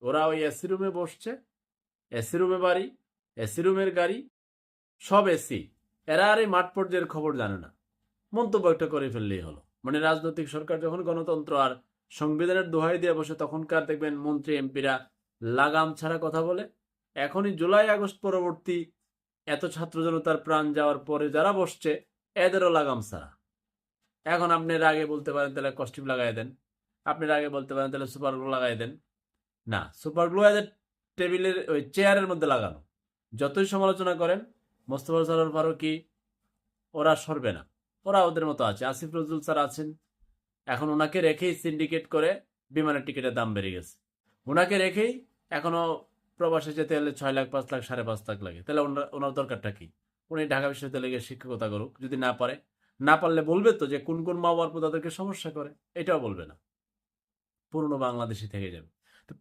ওরা ওই এসি রুমে বসছে, এসি রুমে বাড়ি, এসি রুমের গাড়ি, সব এসি। এরা আর এই মাঠ পর্যায়ের খবর জানে না। মন্তব্য একটা করে ফেললেই হলো। মানে রাজনৈতিক সরকার যখন গণতন্ত্র আর সংবিধানের দোহাই দিয়ে বসে, তখনকার দেখবেন মন্ত্রী, এমপিরা লাগাম ছাড়া কথা বলে। এখনই জুলাই, আগস্ট পরবর্তী এত ছাত্র জনতার প্রাণ যাওয়ার পরে যারা বসছে, এদেরও লাগাম ছাড়া। এখন আপনি আগে বলতে পারেন, তাহলে কস্টিউম লাগাই দেন। আপনি আগে বলতে পারেন, তাহলে সুপার লাগাই দেন। না, সুপার গ্লু এদের টেবিলের ওই চেয়ারের মধ্যে লাগানো। যতই সমালোচনা করেন, মোস্তফা সরোর ফারুকি, ওরা সরবে না। ওরা ওদের মতো আছে। আসিফ নজরুল স্যার আছেন। এখন ওনাকে রেখেই সিন্ডিকেট করে বিমানের টিকিটের দাম বেড়ে গেছে। ওনাকে রেখেই এখনও প্রবাসে যেতে হলে ছয় লাখ, পাঁচ লাখ, সাড়ে পাঁচ লাখ লাগে। তাহলে ওনার ওনার দরকারটা কি? উনি ঢাকা বিশ্ববিদ্যালয়ে গিয়ে শিক্ষকতা করুক। যদি না পারে, না পারলে বলবে তো যে কোন কোন মা বাবার তাদেরকে সমস্যা করে। এটাও বলবে না। পুরনো বাংলাদেশি থেকে যাবে। তো